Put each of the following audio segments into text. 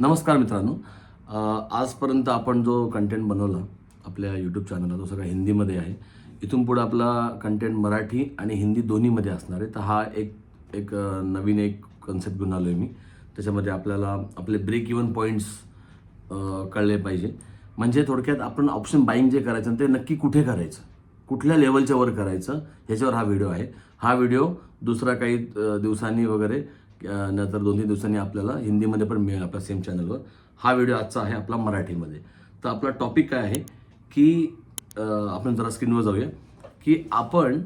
नमस्कार मित्रांनो. आजपर्यंत आपण जो कंटेंट बनवला आपल्या यूट्यूब चॅनलला तो सगळा हिंदीमध्ये आहे. इथून पुढे आपला कंटेंट मराठी आणि हिंदी दोन्हीमध्ये असणार आहे. तर हा एक एक नवीन एक कन्सेप्ट घेऊन आलो आहे मी. त्याच्यामध्ये आपल्याला आपले ब्रेक इवन पॉईंट्स कळले पाहिजे. म्हणजे थोडक्यात आपण ऑप्शन बाईंग जे करायचं ते नक्की कुठे करायचं? कुठल्या लेवलच्या वर करायचं? ह्याच्यावर हा व्हिडिओ आहे. हा व्हिडिओ दुसरा काही दिवसांनी वगैरे नंतर दोन तीन दिवसांनी आपल्याला हिंदीमध्ये पण मिळेल आपल्या सेम चॅनलवर हा व्हिडिओ आजचा आहे आपला मराठीमध्ये. तर आपला टॉपिक काय आहे की आपण जरा स्क्रीनवर जाऊया. की आपण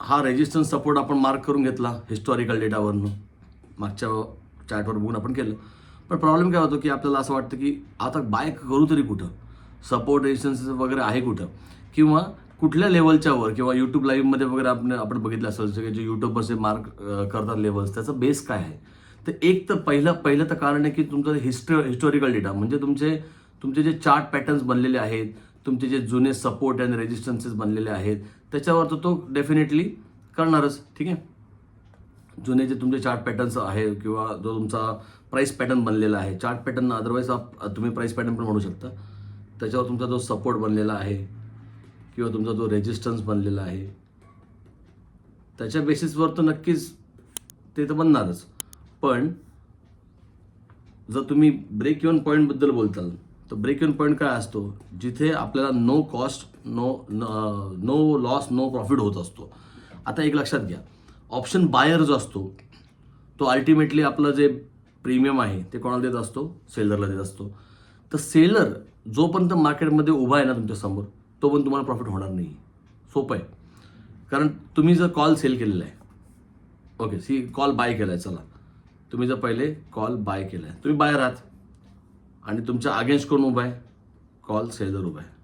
हा रेजिस्टन्स सपोर्ट आपण मार्क करून घेतला हिस्टॉरिकल डेटावरनं मागच्या चार्टवर बघून आपण केलं. पण प्रॉब्लेम काय होतो की आपल्याला असं वाटतं की आता बाय करू तरी कुठं? सपोर्ट रेजिस्टन्स वगैरे आहे कुठं? किंवा कुठल्या लेवलच्या वर? किंवा यूट्यूब लाईव्हमध्ये वगैरे आपण आपण बघितलं असेल की जे यूट्यूबवरचे मार्क करतात लेवल्स त्याचा बेस काय आहे? तर एक तर पहिलं पहिलं तर कारण आहे की तुमचं हिस्टो हिस्टॉरिकल डेटा म्हणजे तुमचे तुमचे जे चार्ट पॅटर्न्स बनलेले आहेत तुमचे जे जुने सपोर्ट अँड रेजिस्टन्सेस बनलेले आहेत त्याच्यावर तर तो डेफिनेटली करणारच ठीक आहे? जुने जे तुमचे चार्ट पॅटर्न्स आहे किंवा जो तुमचा प्राईस पॅटर्न बनलेला आहे चार्ट पॅटर्न अदरवाईज तुम्ही प्राईस पॅटर्न पण म्हणू शकता. त्याच्यावर तुमचा जो सपोर्ट बनलेला आहे किंवा तुमचा जो रेजिस्टन्स बनलेला आहे त्याच्या बेसिसवर तर नक्कीच ते तर बनणारच. पण जर तुम्ही ब्रेक इव्हन पॉईंटबद्दल बोलताल तर ब्रेक इव्हन पॉईंट काय असतो? जिथे आपल्याला no cost no no loss no profit होत असतो. आता एक लक्षात घ्या. ऑप्शन बायर जो असतो तो अल्टिमेटली आपलं जे प्रीमियम आहे ते कोणाला देत असतो? सेलरला देत असतो. तर सेलर जोपर्यंत मार्केटमध्ये उभा आहे ना तुमच्यासमोर तो पण तुम्हाला प्रॉफिट होणार नाही. सोपं आहे. कारण तुम्ही जर कॉल सेल केलेला आहे. ओके सी कॉल बाय केला आहे चला. तुम्ही जर पहिले कॉल बाय केला आहे तुम्ही बाहेर आहात आणि तुमच्या अगेन्स्ट कोण उभा आहे? कॉल सेलर उभा आहे.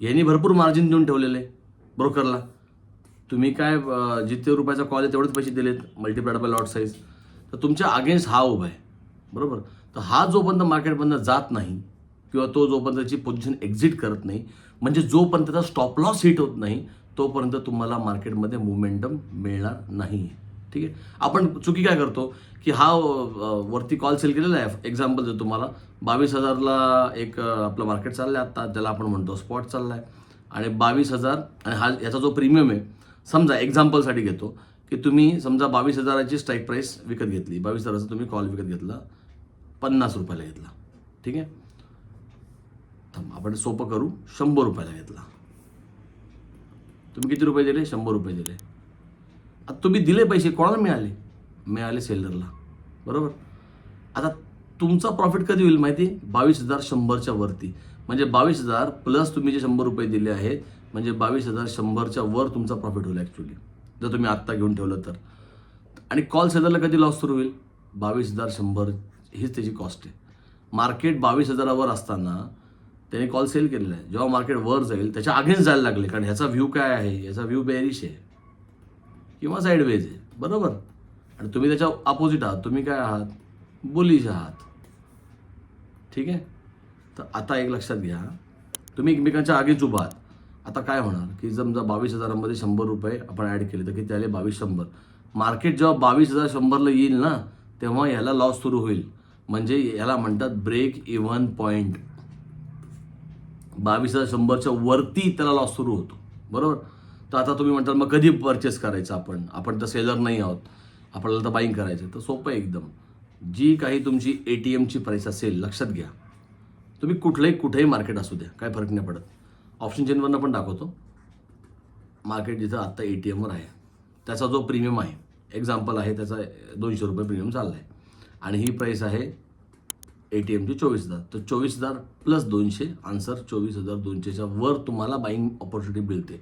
यांनी भरपूर मार्जिन देऊन ठेवलेलं आहे ब्रोकरला तुम्ही काय जिथे जितके रुपयाचा कॉल आहे तेवढेच पैसे दिलेत. मल्टिप्लाइड बाय लॉट साईज तर तुमच्या अगेन्स्ट हा उभा आहे. बरोबर? तर हा जोपर्यंत मार्केटमधनं जात नाही किंवा तो जोपर्यंत त्याची पोझिशन एक्झिट करत नाही म्हणजे जोपर्यंत त्याचा स्टॉप लॉस हिट होत नाही तोपर्यंत तुम्हाला मार्केटमध्ये मुवमेंटम मिळणार नाही. ठीक आहे? आपण चुकी काय करतो? की हा वरती कॉल सेल केलेला आहे. एक्झाम्पल देतो तुम्हाला. बावीस हजारला एक आपलं मार्केट चाललं आहे आत्ता ज्याला आपण म्हणतो स्पॉट चालला आहे आणि बावीस हजार आणि हा याचा जो प्रीमियम आहे समजा एक्झाम्पलसाठी घेतो की तुम्ही समजा बावीस हजाराची स्ट्राईक प्राईस विकत घेतली. बावीस हजाराचा तुम्ही कॉल विकत घेतला. पन्नास रुपयाला घेतला. ठीक आहे? आपण सोपं करू. शंभर रुपयाला घेतला. तुम्ही किती रुपये दिले? शंभर रुपये दिले. आता तुम्ही दिले पैसे कोणाला मिळाले? मिळाले सेलरला. बरोबर? आता तुमचा प्रॉफिट कधी होईल माहिती? बावीस हजार शंभरच्या वरती. म्हणजे बावीस हजार प्लस तुम्ही जे शंभर रुपये दिले आहेत म्हणजे बावीस हजार शंभरच्या वर तुमचा प्रॉफिट होईल ॲक्च्युली जर तुम्ही आत्ता घेऊन ठेवलं तर. आणि कॉल सेलरला कधी लॉस सुरू होईल? बावीस हजार शंभर हीच त्याची कॉस्ट आहे. मार्केट बावीस हजारावर असताना त्याने कॉल सेल केलेला आहे. जेव्हा मार्केट वर जाईल त्याच्या अगेन्स्ट जायला लागले कारण ह्याचा व्ह्यू काय आहे? याचा व्ह्यू बेरिश आहे. किंवा साईडवेज आहे. बरोबर? आणि तुम्ही त्याच्या अपोजिट आहात. तुम्ही काय आहात? बुलिश आहात. ठीक आहे? तर आता एक लक्षात घ्या. तुम्ही एकमेकांच्या आगेच उभा आहात. आता काय होणार? की समजा बावीस हजारामध्ये शंभर रुपये आपण ॲड केले तर किती आले? बावीस शंभर. मार्केट जेव्हा बावीस हजार शंभरला येईल ना तेव्हा याला लॉस सुरू होईल. म्हणजे याला म्हणतात ब्रेक इव्हन पॉईंट बावीस हजार शंभरच्या वरती त्याला लॉस सुरू होतो. बरोबर? तर आता तुम्ही म्हणताल मग कधी परचेस करायचं आपण? आपण तर सेलर नाही आहोत. आपल्याला तर बाईंग करायचं तर सोपं आहे एकदम. जी काही तुमची ए टी एमची प्राईस असेल लक्षात घ्या. तुम्ही कुठलंही कुठेही मार्केट असू द्या. काय फरक नाही पडत. ऑप्शन चेनवरनं पण दाखवतो. मार्केट जिथं आत्ता ए टी एमवर आहे. त्याचा जो प्रीमियम आहे. एक्झाम्पल आहे त्याचा दोनशे रुपये प्रीमियम चालला आहे आणि ही प्राईस आहे ए टी एमचे चोवीस हजार. तर चोवीस हजार प्लस दोनशे आन्सर चोवीस हजार दोनशेच्या वर तुम्हाला बाईंग ऑपॉर्च्युनिटी मिळते.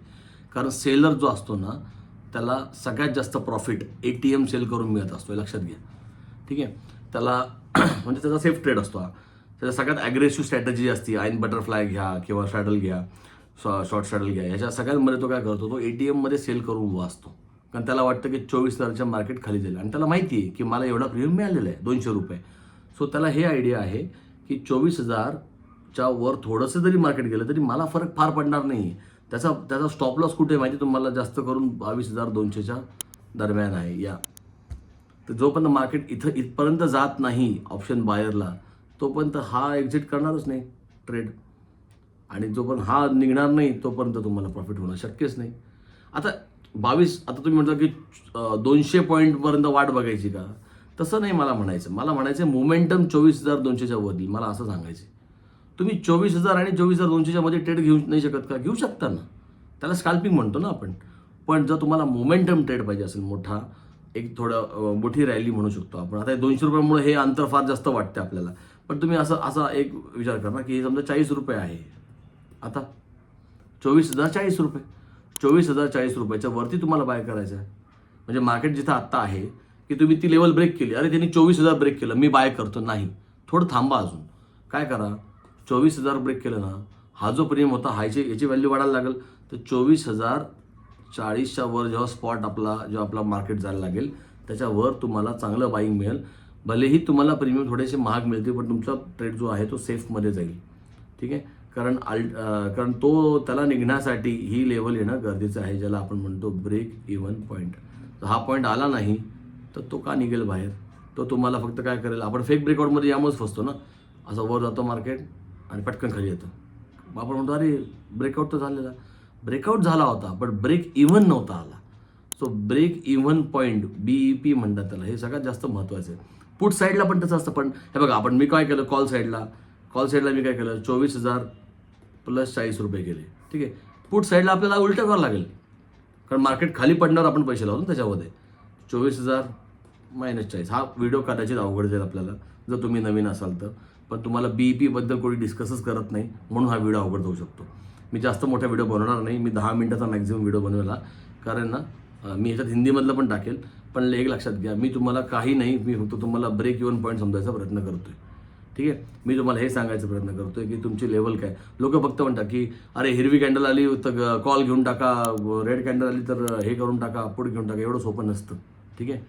कारण सेलर जो असतो ना त्याला सगळ्यात जास्त profit A T M sell करून मिळत असतो हे लक्षात घ्या. ठीक आहे? त्याला म्हणजे त्याचा सेफ ट्रेड असतो हा. त्याचा सगळ्यात ॲग्रेसिव्ह स्ट्रॅटजी असते आईन बटरफ्लाय घ्या किंवा शॅडल घ्या शॉर्ट शॅडल घ्या ह्याच्या सगळ्यांमध्ये तो काय करतो तो ए टी एममध्ये सेल करून उभा असतो कारण त्याला वाटतं की चोवीस हजारच्या मार्केट खाली जाईल. आणि त्याला माहिती आहे की मला एवढा प्रीमियम मिळालेला आहे दोनशे रुपये. सो त्याला हे आयडिया आहे की चोवीस हजारच्या वर थोडंसं जरी मार्केट गेलं तरी मला फरक फार पडणार नाही त्याचा त्याचा स्टॉप लॉस कुठे आहे माहिती आहे तुम्हाला जास्त करून बावीस हजार दोनशेच्या दरम्यान आहे या. तर जोपर्यंत मार्केट इथं इथपर्यंत जात नाही ऑप्शन बायरला तोपर्यंत हा एक्झिट करणारच नाही ट्रेड आणि जोपर्यंत हा निघणार नाही तोपर्यंत तुम्हाला प्रॉफिट होणं शक्यच नाही. आता बावीस आता तुम्ही म्हटलं की दोनशे पॉईंटपर्यंत वाट बघायची का? तसं नाही मला म्हणायचं. मला म्हणायचं मोमेंटम चोवीस हजार दोनशेच्या वरील मला असं सांगायचं तुम्ही चोवीस हजार आणि चोवीस हजार दोनशेच्या मध्ये ट्रेड घेऊ नाही शकत का? घेऊ शकता ना. त्याला स्काल्पिंग म्हणतो ना आपण. पण जर तुम्हाला मोमेंटम ट्रेड पाहिजे असेल मोठा एक थोडं मोठी रॅली म्हणू शकतो आपण. आता दोनशे रुपयामुळे हे अंतर फार जास्त वाटते आपल्याला. पण तुम्ही असं असा एक विचार करा की हे समजा चाळीस रुपये आहे. आता चोवीस हजार चाळीस रुपये. चोवीस हजार चाळीस रुपयाच्या वरती तुम्हाला बाय करायचं आहे. म्हणजे मार्केट जिथं आत्ता आहे की तुम्ही ती लेवल ब्रेक केली. अरे त्यांनी चोवीस हजार ब्रेक केलं. मी बाय करतो. नाही. थोडं थांबा अजून. काय करा? चोवीस हजार ब्रेक केलं ना हा जो प्रीमियम होता हायची याची व्हॅल्यू वाढायला लागेल. तर चोवीस हजार चाळीसच्या वर जेव्हा स्पॉट आपला जेव्हा आपला मार्केट जायला लागेल त्याच्यावर तुम्हाला चांगलं बाईंग मिळेल. भलेही तुम्हाला प्रीमियम थोडेसे महाग मिळतील पण तुमचा ट्रेड जो आहे तो सेफमध्ये जाईल. ठीक आहे? कारण आल कारण तो त्याला निघण्यासाठी ही लेवल येणं गरजेचं आहे ज्याला आपण म्हणतो ब्रेक इव्हन पॉईंट हा पॉईंट आला नाही तर तो का निघेल बाहेर? तो तुम्हाला फक्त काय करेल? आपण फेक ब्रेकआउटमध्ये यामुळेच फसतो ना? असं वर जातो मार्केट आणि पटकन खाली येतं. मग आपण म्हणतो अरे ब्रेकआउट तर झालेला. ब्रेकआउट झाला होता पण ब्रेक इव्हन नव्हता आला. So break even point B E P म्हणतात त्याला. हे सगळ्यात जास्त महत्त्वाचं आहे. पुट साईडला पण तसं असतं पण हे बघा आपण मी काय केलं? कॉल साईडला कॉल साईडला मी काय केलं? चोवीस हजार प्लस चाळीस रुपये केले. ठीक आहे? पुट साईडला आपल्याला उलटं करावं लागेल. कारण मार्केट खाली पडणार आपण पैसे लावतो ना त्याच्यामध्ये. चोवीस हजार मायनस चाळीस हा व्हिडिओ कदाचित अवघड जाईल आपल्याला जर तुम्ही नवीन असाल तर. पण तुम्हाला बी ई पीबद्दल कोणी डिस्कसच करत नाही म्हणून हा व्हिडिओ अवघड जाऊ शकतो. मी जास्त मोठा व्हिडिओ बनवणार नाही मी दहा मिनिटाचा मॅक्झिमम व्हिडिओ बनवला कारण ना मी ह्याच्यात हिंदीमधलं पण टाकेल पण एक लक्षात घ्या. मी तुम्हाला काही नाही मी फक्त तुम्हाला ब्रेक इव्हन पॉईंट समजायचा प्रयत्न करतोय. ठीक आहे? मी तुम्हाला हे सांगायचा प्रयत्न करतोय की तुमची लेवल काय? लोक फक्त म्हणतात की अरे हिरवी कॅन्डल आली तर कॉल घेऊन टाका. रेड कॅन्डल आली तर हे करून टाका पुढे घेऊन टाका. एवढं सोपं नसतं. ठीक आहे?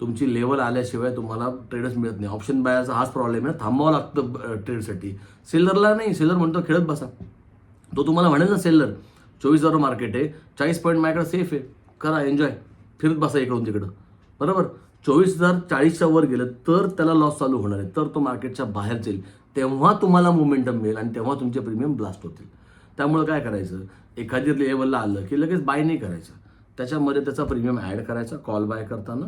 तुमची लेवल आल्याशिवाय तुम्हाला ट्रेडच मिळत नाही. ऑप्शन बायाचा हाच प्रॉब्लेम आहे. थांबावं लागतं ट्रेडसाठी सेलरला नाही. सेलर म्हणतो खेळत बसा. तो तुम्हाला म्हणेल ना सेलर चोवीस हजार मार्केट आहे. चाळीस पॉईंट माझ्याकडे सेफ आहे. करा एन्जॉय फिरत बसा इकडून तिकडं. बरोबर? चोवीस हजार चाळीसच्या वर गेलं तर त्याला लॉस चालू होणार आहे. तर तो मार्केटच्या बाहेर जाईल. तेव्हा तुम्हाला मोमेंटम मिळेल आणि तेव्हा तुमचे प्रीमियम ब्लास्ट होतील. त्यामुळे काय करायचं? एखादी लेवलला आलं की लगेच बाय नाही करायचं. त्याच्यामध्ये त्याचा प्रीमियम ॲड करायचा कॉल बाय करताना.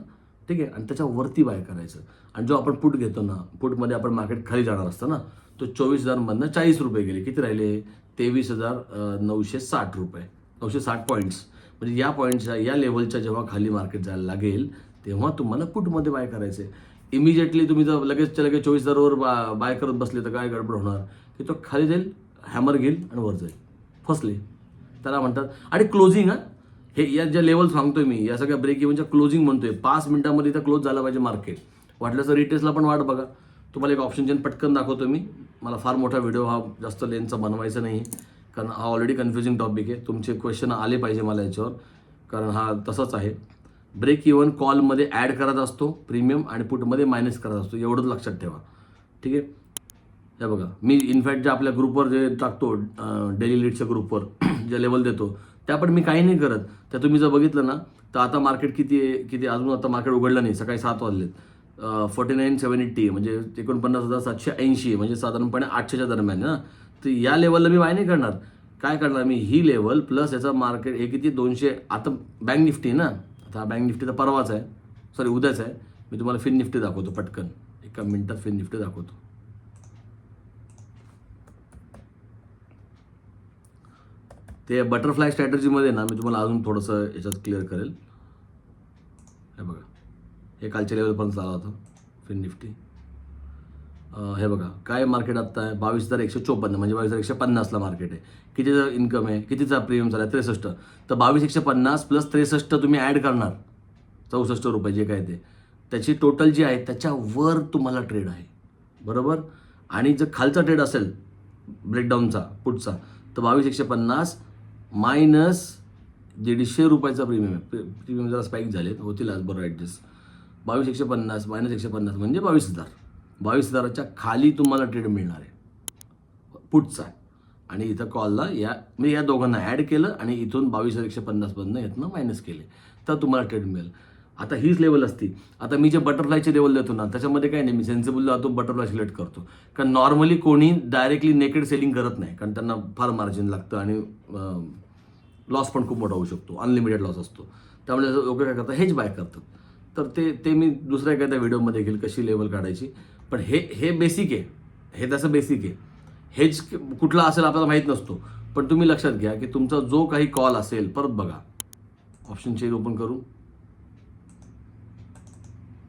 ठीक आहे? आणि त्याच्यावरती बाय करायचं. आणि जो आपण पुट घेतो ना पुटमध्ये आपण मार्केट खाली जाणार असतं ना तो चोवीस हजारमधनं चाळीस रुपये गेले. किती राहिले? तेवीस हजार नऊशे साठ रुपये. नऊशे साठ पॉईंट्स म्हणजे या पॉईंटच्या या लेवलच्या जेव्हा खाली मार्केट जायला लागेल तेव्हा तुम्हाला पुटमध्ये बाय करायचं आहे इमिजिएटली तुम्ही जर लगेचच्या लगेच चोवीस हजारवर बा बाय करत बसले तर काय गडबड होणार? की तो खाली जाईल हॅमर घेईल आणि वर जाईल. फसले. त्याला म्हणतात आणि क्लोजिंग हां? हे या ज्या लेवल सांगतोय मी या सगळ्या ब्रेक इव्हनच्या क्लोजिंग म्हणतोय पाच मिनिटामध्ये इथं क्लोज झाला पाहिजे मार्केट वाटलं तर रिटेल्सला पण वाट बघा. तुम्हाला एक ऑप्शन चेन पटकन दाखवतो मी. मला फार मोठा व्हिडिओ हा जास्त लेनचा बनवायचा नाही. कारण हा ऑलरेडी कन्फ्युजिंग टॉपिक आहे. तुमचे क्वेश्चन आले पाहिजे मला याच्यावर. कारण हा तसाच आहे. ब्रेक इव्हन कॉलमध्ये ॲड करत असतो प्रीमियम आणि पुटमध्ये मायनस करत असतो. एवढंच लक्षात ठेवा. ठीक आहे? हे बघा. मी इनफॅक्ट जे आपल्या ग्रुपवर जे टाकतो डेली लीडच्या ग्रुपवर जे लेवल देतो त्या पण मी काही नाही करत. त्या तुम्ही जर बघितलं ना तर आता मार्केट किती आहे किती अजून आता मार्केट उघडलं नाही. सकाळी सात वाजलेत. फोर्टी नाईन सेवन एट्टी म्हणजे एकोणपन्नास हजार सातशे ऐंशी म्हणजे साधारणपणे आठशेच्या दरम्यान ना. तर या लेवलला मी वाय नाही करणार. काय करणार मी? ही लेवल प्लस याचा मार्केट हे किती? दोनशे आता बँक निफ्टी आहे ना. आता हा बँक निफ्टी तर परवाच आहे. सॉरी उद्याच आहे. मी तुम्हाला फिन निफ्टी दाखवतो पटकन. एका मिनटात फिन निफ्टी दाखवतो. ते बटरफ्लाय स्ट्रॅटर्जीमध्ये ना मी तुम्हाला अजून थोडंसं याच्यात क्लिअर करेल. हे बघा. हे कालच्या लेवलपर्यंत चालला होता. फिन निफ्टी हे बघा. काय मार्केट आत्ता आहे? बावीस हजार एकशे चोपन्न म्हणजे बावीस हजार एकशे पन्नासला मार्केट आहे. कितीचा इन्कम आहे? कितीचा प्रीमियम झाला? त्रेसष्ट. तर बावीस एकशे पन्नास प्लस त्रेसष्ट तुम्ही ॲड करणार. चौसष्ट रुपये जे काय ते. त्याची टोटल जी आहे त्याच्यावर तुम्हाला ट्रेड आहे. बरोबर? आणि जर खालचा ट्रेड असेल ब्रेकडाऊनचा पुढचा तर बावीस एकशे पन्नास मायनस दीडशे रुपयाचा प्रीमियम आहे. प्रीमियम जरा स्पाईक झाले होतील आज बरोबर ॲडजस्ट बावीस एकशे पन्नास मायनस एकशे पन्नास म्हणजे बावीस हजार. बावीस हजाराच्या खाली तुम्हाला ट्रेड मिळणार आहे. पुढचा आणि इथं कॉलला या मी या दोघांना ॲड केलं आणि इथून बावीस हजार एकशे पन्नासमधनं यातनं मायनस केले. तर तुम्हाला ट्रेड मिळेल. आता हीच लेवल असती. आता मी जे बटरफ्लायची लेवल देतो ना त्याच्यामध्ये काही नाही मी सेन्सिबल जातो बटरफ्लाय सिलेक्ट करतो. कारण नॉर्मली कोणी डायरेक्टली नेकेड सेलिंग करत नाही कारण त्यांना फार मार्जिन लागतं आणि लॉस पण खूप मोठा होऊ शकतो अनलिमिटेड लॉस असतो. त्यामुळे लोक काय करतात हेच बाय करतात. तर ते ते मी दुसऱ्या एखाद्या व्हिडिओमध्ये घेईल कशी लेवल काढायची. पण हे हे बेसिक आहे. हे त्याचं बेसिक आहे. हेच कुठला असेल आपल्याला माहीत नसतो. पण तुम्ही लक्षात घ्या की तुमचा जो काही कॉल असेल परत बघा. ऑप्शन चेंज ओपन करू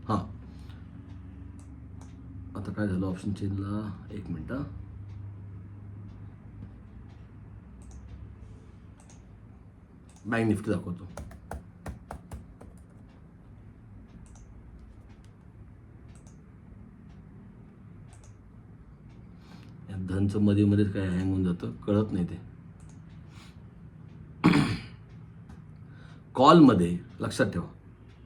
हां आता काय झालं? ऑप्शन चेनला एक मिनिट. हां बँक निफ्टी दाखवतो. या धनचं मध्ये मध्येच काय हँग होऊन जातं कळत नाही ते. कॉलमध्ये लक्षात ठेवा.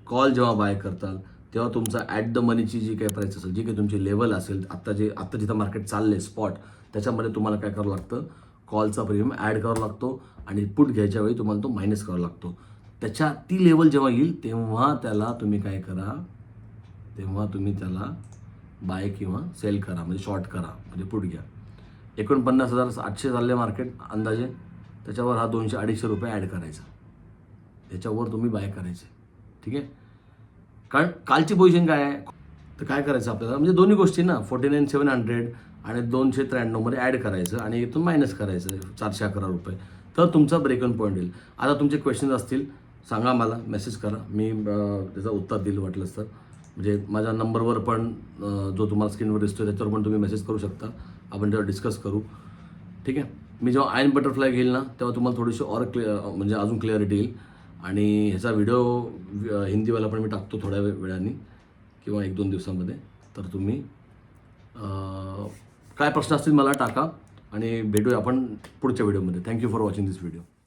कॉल जेव्हा बाय करताल तेव्हा तुमचा ॲट द मनीची जी काही प्राईस असेल जी काही तुमची लेवल असेल आत्ता जे आत्ता जिथं मार्केट चाललं आहे स्पॉट त्याच्यामध्ये तुम्हाला काय करावं लागतं? कॉलचा प्रीमियम ॲड करावा लागतो आणि पुट घ्यायच्या वेळी तुम्हाला तो मायनस करावा लागतो. त्याच्या ती लेवल जेव्हा येईल तेव्हा त्याला तुम्ही काय करा तेव्हा तुम्ही त्याला बाय किंवा सेल करा म्हणजे शॉर्ट करा म्हणजे पुट घ्या. एकोणपन्नास हजार आठशे चालले मार्केट अंदाजे. त्याच्यावर हा दोनशे अडीचशे रुपये ॲड करायचा. त्याच्यावर तुम्ही बाय करायचे. ठीक आहे? कारण कालची पोझिशन काय आहे? तर काय करायचं आपल्याला? म्हणजे दोन्ही गोष्टी ना फोर्टी नाईन सेवन हंड्रेड आणि दोनशे त्र्याण्णवमध्ये ॲड करायचं आणि इथून मायनस करायचं चारशे अकरा रुपये. तर तुमचा ब्रेकन पॉईंट येईल. आता तुमचे क्वेश्चन्स असतील सांगा मला मेसेज करा. मी त्याचं उत्तर देईल वाटलंच तर. म्हणजे माझ्या नंबरवर पण जो तुम्हाला स्क्रीनवर दिसतो त्याच्यावर पण तुम्ही मेसेज करू शकता. आपण त्यावर डिस्कस करू. ठीक आहे? मी जेव्हा आयन बटरफ्लाय घेईल ना तेव्हा तुम्हाला थोडीशी और क्लिअर म्हणजे अजून क्लिअरिटी येईल. आणि ह्याचा व्हिडिओ हिंदीवाला पण मी टाकतो थोड्या वेळाने किंवा एक दोन दिवसामध्ये. तर तुम्ही काय प्रश्न असतील मला टाका आणि भेटूया आपण पुढच्या व्हिडिओमध्ये thank you for watching this video